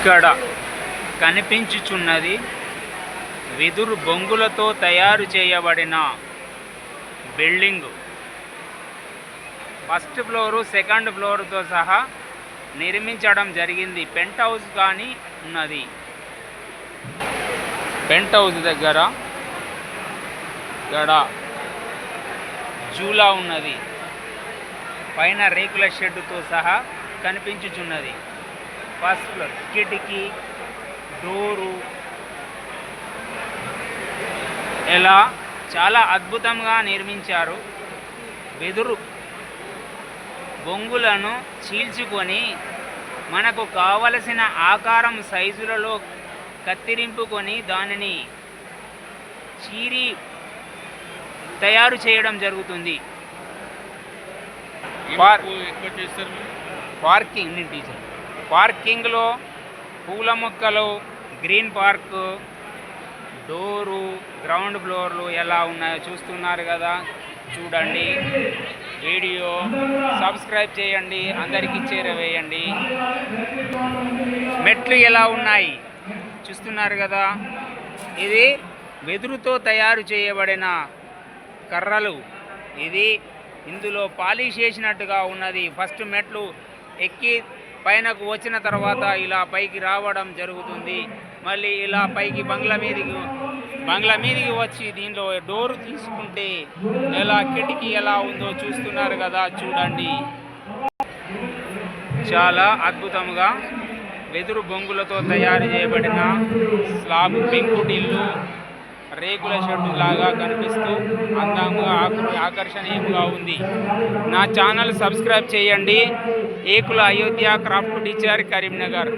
ఇక్కడ కనిపించుచున్నది వెదురు బొంగులతో తయారు చేయబడిన బిల్డింగ్. ఫస్ట్ ఫ్లోరు సెకండ్ ఫ్లోర్తో సహా నిర్మించడం జరిగింది. పెంట్ హౌస్ కానీ ఉన్నది. పెంట్ హౌస్ దగ్గర ఇక్కడ జూలా ఉన్నది. పైన రేకుల షెడ్డుతో సహా కనిపించుచున్నది. ఫస్ట్ ఫ్లోర్ కిటికీ డోరు ఇలా చాలా అద్భుతంగా నిర్మించారు. వెదురు బొంగులను చీల్చుకొని మనకు కావలసిన ఆకారం సైజులలో కత్తిరింపుకొని దానిని చీరి తయారు చేయడం జరుగుతుంది. Parking teacher. పార్కింగ్లో పూల మొక్కలు గ్రీన్ పార్క్ డోరు గ్రౌండ్ ఫ్లోర్లు ఎలా ఉన్నాయో చూస్తున్నారు కదా? చూడండి. వీడియో సబ్స్క్రైబ్ చేయండి అందరికీ చేరవేయండి. మెట్లు ఎలా ఉన్నాయి? చూస్తున్నారు కదా. ఇది వెదురుతో తయారు చేయబడిన కర్రలు. ఇది ఇందులో పాలిష్ చేసినట్టుగా ఉన్నది. ఫస్ట్ మెట్లు ఎక్కి పైనకు వచ్చిన తర్వాత ఇలా పైకి రావడం జరుగుతుంది. మళ్ళీ ఇలా పైకి బంగ్లా మీదకి బంగ్లా మీదకి వచ్చి దీనిలో డోరు తీసుకుంటే ఎలా కిటికీ ఎలా ఉందో చూస్తున్నారు కదా చూడండి. చాలా అద్భుతంగా వెదురు బొంగులతో తయారు చేయబడిన స్లాబ్ పెంకుటిల్లు. రేకుల షెడ్డు లాగా కనిపిస్తూ అందంగా ఆకర్షణీయంగా ఉంది. నా ఛానల్ సబ్స్క్రైబ్ చేయండి. ఏకుల అయోధ్య క్రాఫ్ట్ టీచర్ కరీంనగర్.